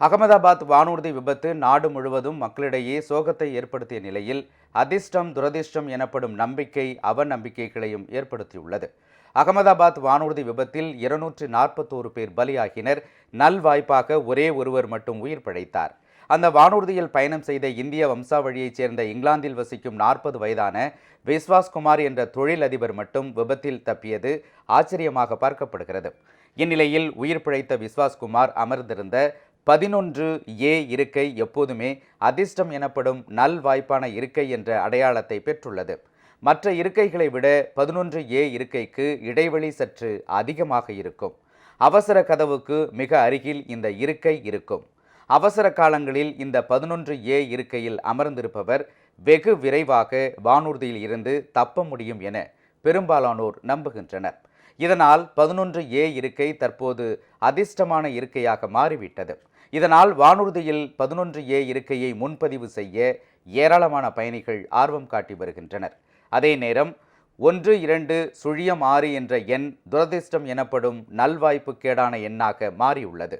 அகமதாபாத் வானூர்தி விபத்து நாடு முழுவதும் மக்களிடையே சோகத்தை ஏற்படுத்திய நிலையில் அதிர்ஷ்டம் துரதிர்ஷ்டம் எனப்படும் நம்பிக்கை அவநம்பிக்கைகளையும் ஏற்படுத்தியுள்ளது. அகமதாபாத் வானூர்தி விபத்தில் இருநூற்று நாற்பத்தோரு பேர் பலியாகினர். நல்வாய்ப்பாக ஒரே ஒருவர் மட்டும் உயிர் பிழைத்தார். அந்த வானூர்தியில் பயணம் செய்த இந்திய வம்சாவழியைச் சேர்ந்த இங்கிலாந்தில் வசிக்கும் நாற்பது வயதான விஸ்வாஸ் குமார் என்ற தொழிலதிபர் மட்டும் விபத்தில் தப்பியது ஆச்சரியமாக பார்க்கப்படுகிறது. இந்நிலையில் உயிர் பிழைத்த விஸ்வாஸ்குமார் அமர்ந்திருந்த பதினொன்று ஏ இருக்கை எப்போதுமே அதிர்ஷ்டம் எனப்படும் நல் வாய்ப்பான இருக்கை என்ற அடையாளத்தை பெற்றுள்ளது. மற்ற இருக்கைகளை விட பதினொன்று ஏ இருக்கைக்கு இடைவெளி சற்று அதிகமாக இருக்கும். அவசர கதவுக்கு மிக அருகில் இந்த இருக்கை இருக்கும். அவசர காலங்களில் இந்த பதினொன்று ஏ இருக்கையில் அமர்ந்திருப்பவர் வெகு விரைவாக வானூர்தியில் இருந்து தப்ப முடியும் என பெரும்பாலானோர் நம்புகின்றனர். இதனால் பதினொன்று ஏ இருக்கை தற்போது அதிர்ஷ்டமான இருக்கையாக மாறிவிட்டது. இதனால் வானூர்தியில் பதினொன்று ஏ இருக்கையை முன்பதிவு செய்ய ஏராளமான பயணிகள் ஆர்வம் காட்டி வருகின்றனர். அதே நேரம் ஒன்று இரண்டு சுழியம் ஆறு என்ற எண் துரதிர்ஷ்டம் எனப்படும் நல்வாய்ப்புக்கேடான எண்ணாக மாறியுள்ளது.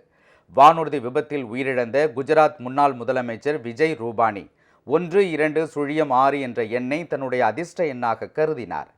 வானூர்தி விபத்தில் உயிரிழந்த குஜராத் முன்னாள் முதலமைச்சர் விஜய் ரூபானி ஒன்று இரண்டு சுழியம் ஆறு என்ற எண்ணை தன்னுடைய அதிர்ஷ்ட எண்ணாக கருதினார்.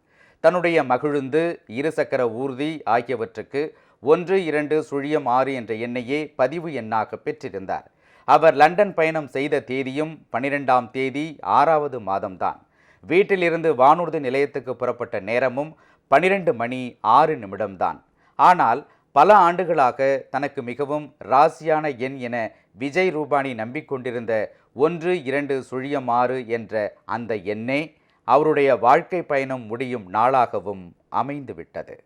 தன்னுடைய மகிழுந்து இருசக்கர ஊர்தி ஆகியவற்றுக்கு ஒன்று இரண்டு சுழியம் ஆறு என்ற எண்ணையே பதிவு எண்ணாக பெற்றிருந்தார். அவர் லண்டன் பயணம் செய்த தேதியும் பனிரெண்டாம் தேதி ஆறாவது மாதம்தான். வீட்டிலிருந்து வானூர்தி நிலையத்துக்கு புறப்பட்ட நேரமும் பனிரெண்டு மணி ஆறு நிமிடம்தான். ஆனால் பல ஆண்டுகளாக தனக்கு மிகவும் ராசியான எண் என விஜய் ரூபானி நம்பிக்கொண்டிருந்த ஒன்று இரண்டு சுழியம் ஆறு என்ற அந்த எண்ணே அவருடைய வாழ்க்கை பயணம் முடியும் நாளாகவும் அமைந்துவிட்டது.